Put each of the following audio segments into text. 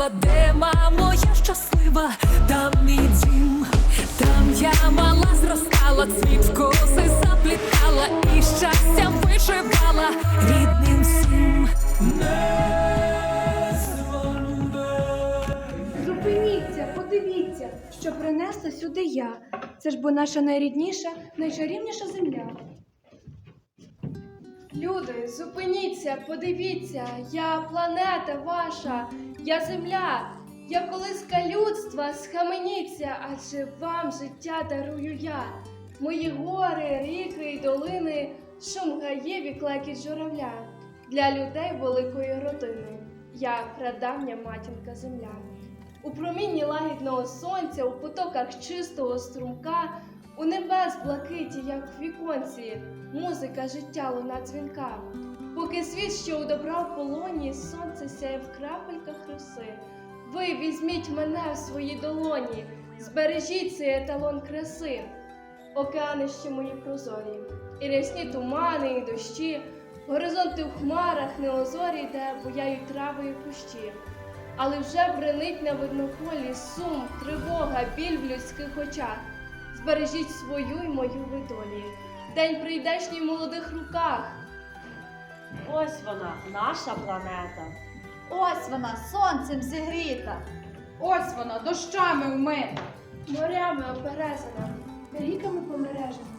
сила, де мамо, я щаслива, там мій дім, там я мала зростала, цвіт коси заплітала і щастям вишивала рідним всім. Зупиніться, подивіться, що принесла сюди я. Це ж бо наша найрідніша, найчарівніша земля. Люди, зупиніться, подивіться, я планета ваша, я земля, я колиска людства, схаменіться, адже вам життя дарую я. Мої гори, ріки й долини, шум гаїв і клекіт журавля. Для людей великої родини. Я прадавня матінка земля. У промінні лагідного сонця, у потоках чистого струмка, у небес блакиті, як в віконці, музика життя луна дзвінка. Поки світ, що у в полоні, сонце сяє в крапельках роси. Ви візьміть мене в свої долоні, збережіть цей еталон краси. Океани ще мої прозорі, і рясні тумани, і дощі, горизонти в хмарах неозорі, де буяють трави і кущі. Але вже бренить на виднополі сум, тривога, біль в людських очах. Збережіть свою й мою видолі. День прийдешній в молодих руках. Ось вона, наша планета. Ось вона сонцем зігріта. Ось вона, дощами вмита. Морями оперезана, ріками помережена.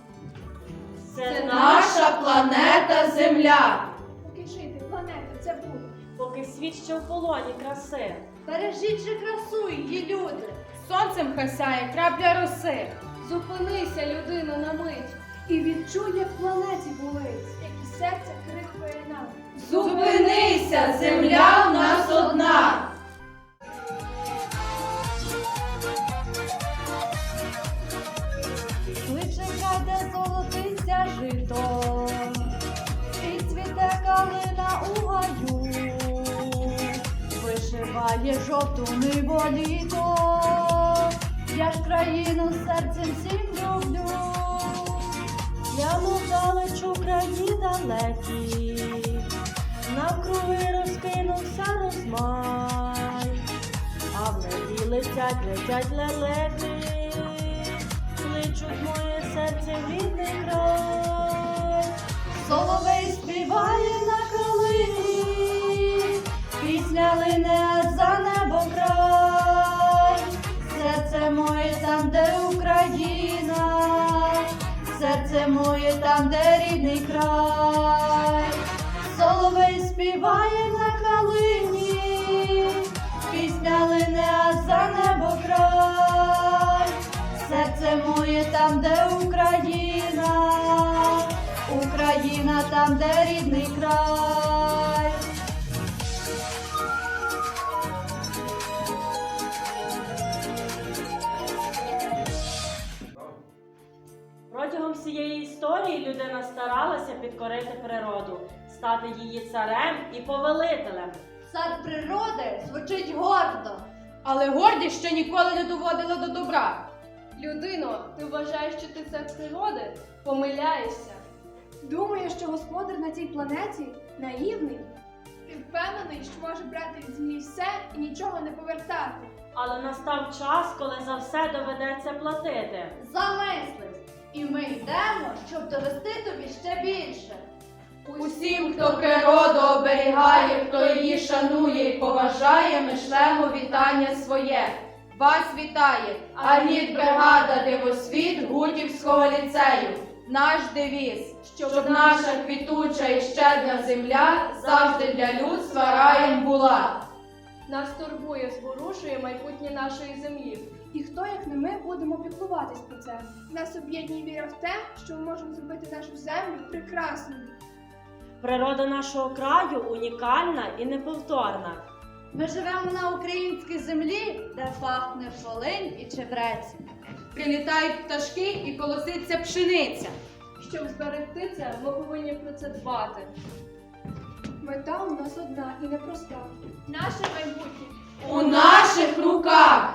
Це Наша планета Земля. Поки світ ще в полоні краси. Бережіть же красу її люди. Сонцем хасяє крапля роси. Зупинися, людина, на мить, і відчуй, як планеті болить, як і серце крикує нам. Зупинися, земля вишиває жовту неволіто, я ж країну серцем всім люблю, я лугалич у краї далекі, навкруги розкинувся розмай, а в небі летять, летять лелеки, кличуть моє серце рідний край. Пісня лине за небо край. Серце моє там, де Україна, серце моє там, де рідний край. Соловей співає на калині, пісня лине за небо край. Серце моє там, де Україна, Україна там, де рідний край. Всієї історії людина старалася підкорити природу, стати її царем і повелителем. Цар природи звучить гордо. Але гордість ще ніколи не доводила до добра. Людино, ти вважаєш, що ти це природи? Помиляєшся. Думаєш, що господар на цій планеті наївний? Ти впевнений, що може брати від землі все і нічого не повертати. Але настав час, коли за все доведеться платити. Замислись, і ми йдемо, щоб довести тобі ще більше. Усім, хто природу оберігає, хто її шанує і поважає, ми шлемо вітання своє. Вас вітає Агіт бригада Дивосвіт Гутівського ліцею. Наш девіз, щоб наша квітуча і щедра земля завжди для людства раєм була. Нас турбує, зворушує майбутнє нашої землі. І хто, як не ми, будемо піклуватись про це? Нас об'єднує віра в те, що ми можемо зробити нашу землю прекрасною. Природа нашого краю унікальна і неповторна. Ми живемо на українській землі, де пахне полинь і чебрець. Прилітають пташки і колоситься пшениця. Щоб зберегти це, ми повинні про це дбати. Мета у нас одна і непроста. Наше майбутнє. У наших руках.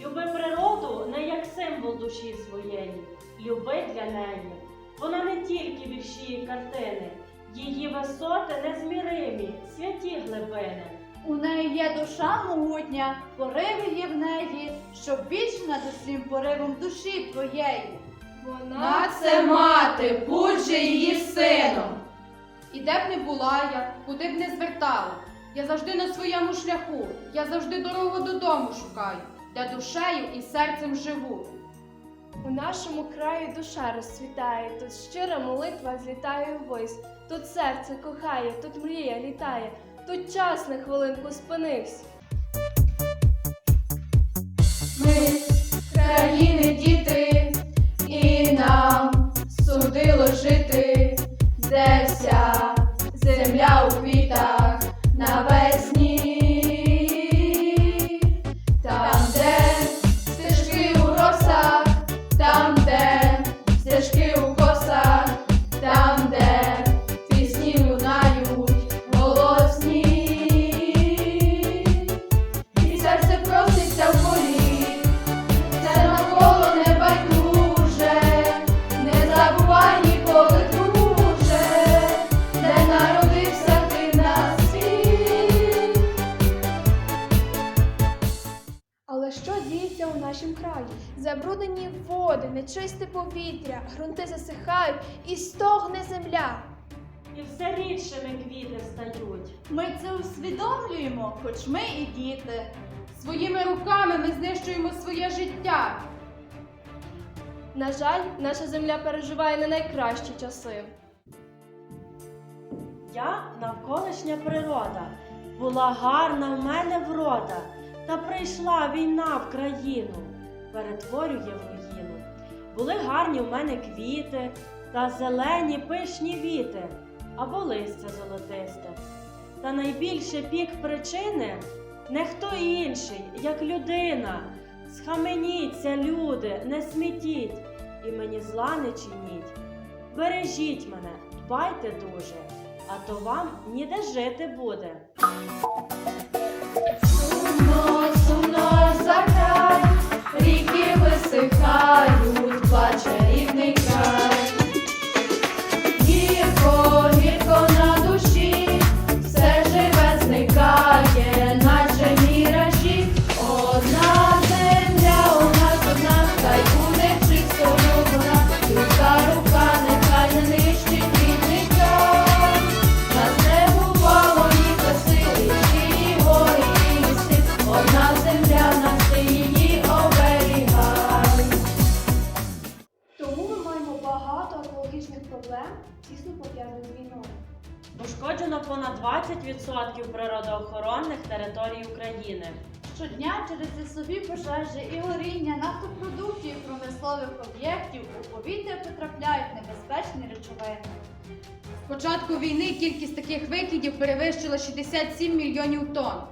Люби природу не як символ душі своєї, люби для неї. Вона не тільки вірші і картини, Її висоти незміримі, святі глибини. У неї є душа могутня, пориви є в неї, що більш над усім поривом душі твоєї. На це мати, будь же її сином. І де б не була я, куди б не звертала, я завжди на своєму шляху, я завжди дорогу додому шукаю, де душею і серцем живу. У нашому краї душа розцвітає, тут щира молитва злітає ввись, тут серце кохає, тут мрія літає, тут час на хвилинку спинився. Ми країни діти, і нам судило жити, де вся земля у квітах навесні, Забруднені води, нечисте повітря, ґрунти засихають і стогне земля. І все рідшими квіти стають. Ми це усвідомлюємо, хоч ми і діти. Своїми руками ми знищуємо своє життя. На жаль, наша земля переживає не найкращі часи. Я навколишня природа, була гарна в мене врода, та прийшла війна в країну, перетворює в руїну. Були гарні в мене квіти та зелені пишні віти, або листя золотисте. Та найбільше пік причини не хто інший, як людина. Схаменіться, люди, не смітіть, і мені зла не чиніть. Бережіть мене, дбайте дуже, а то вам ніде жити буде. Через лісові пожежі і горіння нафтопродуктів і промислових об'єктів у повітря потрапляють небезпечні речовини. З початку війни кількість таких викидів перевищила 67 мільйонів тонн.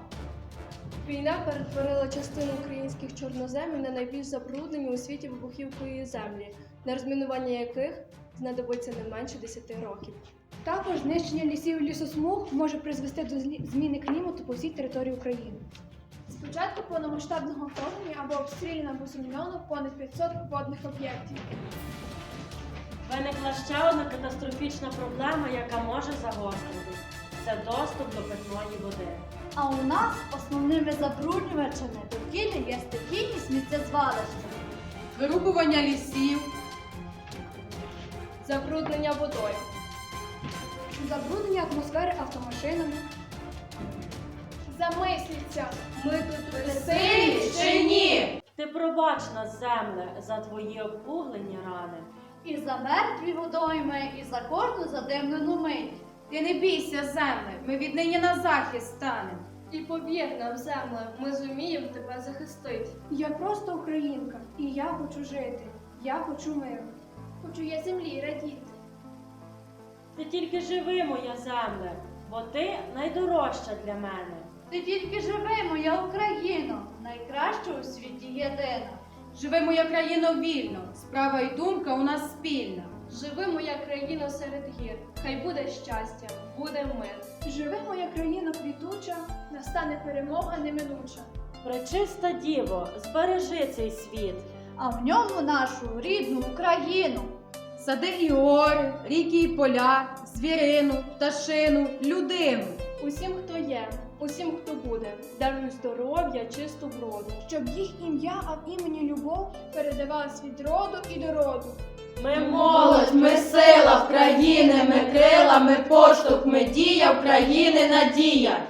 Війна перетворила частину українських чорноземів на найбільш забруднені у світі вибухівкою землі, на розмінування яких знадобиться не менше 10 років. Також знищення лісів і лісосмуг може призвести до зміни клімату по всій території України. З початку повномасштабного вторгнення або обстрілянно або зруйновано понад 500 водних об'єктів. Виникла ще одна катастрофічна проблема, яка може загостритись. Це доступ до питної води. А у нас основними забруднювачами довкілля є стихійні сміттєзвалища. Вирубування лісів, Забруднення водою. Забруднення атмосфери автомашинами. Замисліться, ми тут силі чи ні? Ти пробач нас, земле, за твої обпуглені рани. І за мертві водойми, і за кожну задимлену мить. Ти не бійся, земле, ми віднині на захист станемо. І повір нам, земле, ми зуміємо тебе захистити. Я просто українка, і я хочу жити. Я хочу миру. Хочу я землі радіти. Ти тільки живи, моя земле, бо ти найдорожча для мене. Ти тільки живи, моя Україно, найкраща у світі єдина. Живи моя країно вільно, справа і думка у нас спільна. Живи моя країна серед гір, хай буде щастя, буде мир. Живи моя країна квітуча, настане перемога неминуча. Пречиста діво, збережи цей світ. А в ньому нашу рідну Україну. Сади і гори, ріки і поля, звірину, пташину, людину. Усім, хто є, усім, хто буде, даруй здоров'я, чисту вроду. Щоб їх ім'я, а в імені любов передавалась від роду і до роду. Ми Молодь, ми сила в країни, ми крила, ми поштовх, ми дія в країни надія.